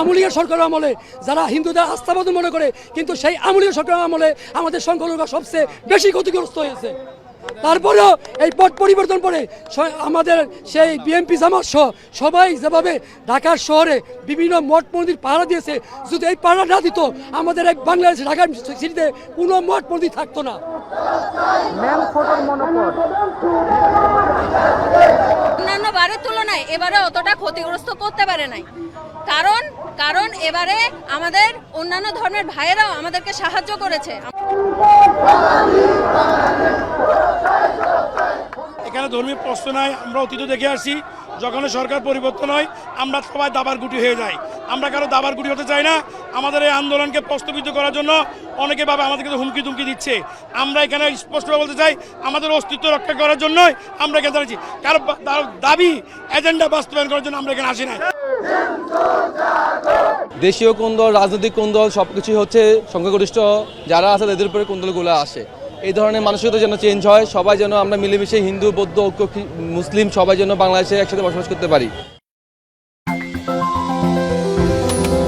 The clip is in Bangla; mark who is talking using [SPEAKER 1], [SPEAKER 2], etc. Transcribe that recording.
[SPEAKER 1] আমুলীয় সরকার আমলে, যারা হিন্দুদের আস্থাবাদ মনে করে, কিন্তু সেই আমুলীয় সরকার আমলে আমাদের সংখ্যালঘুরা সবচেয়ে বেশি ক্ষতিগ্রস্ত হয়েছে। তারপরেও এই পট পরিবর্তন পরে আমাদের সেই বিএনপি জামাত সহ সবাই যেভাবে ঢাকার শহরে বিভিন্ন মঠ মন্দির পাহারা দিয়েছে, যদি এই পাহারা না দিত, আমাদের এই বাংলাদেশ ঢাকার সিটিতে কোনো মঠ মন্দির থাকতো না।
[SPEAKER 2] ম্যাম ফটোর মনোপট
[SPEAKER 3] অন্যান্য বারের তুলনায় এবারে অতটা ক্ষতিগ্রস্ত করতে পারে নাই। কারণ কারণ এবারে আমাদের অন্যান্য ধর্মের ভাইয়েরাও আমাদেরকে সাহায্য করেছে।
[SPEAKER 4] এখানে ধর্মীয় প্রশ্ন নাই, আমরা অতীত দেখে আসছি যখন সরকার পরিবর্তন হয়, আমরা সবাই দাবার গুটি হয়ে যাই। আমরা কারও দাবার গুটি হতে চাই না, আমাদের এই আন্দোলনকে প্রস্তাবিত করার জন্য অনেকে ভাবে আমাদেরকে হুমকি তুমকি দিচ্ছে। আমরা এখানে স্পষ্টভাবে বলতে চাই, আমাদের অস্তিত্ব রক্ষা করার জন্যই আমরা এখানে দাঁড়িয়েছি। কারও দাবি, এজেন্ডা বাস্তবায়ন করার জন্য আমরা এখানে আসি না
[SPEAKER 5] দেশীয় কোন দল, রাজনৈতিক কোন দল সব কিছুই হচ্ছে সংখ্যাগরিষ্ঠ, যারা আছে তাদের উপরে কোন দলগুলো আসে। এই ধরনের মানসিকতা যেন চেঞ্জ হয়, সবাই যেন আমরা মিলেমিশে হিন্দু, বৌদ্ধ, ঐক্য মুসলিম সবাই যেন বাংলাদেশে একসাথে বসবাস করতে পারি।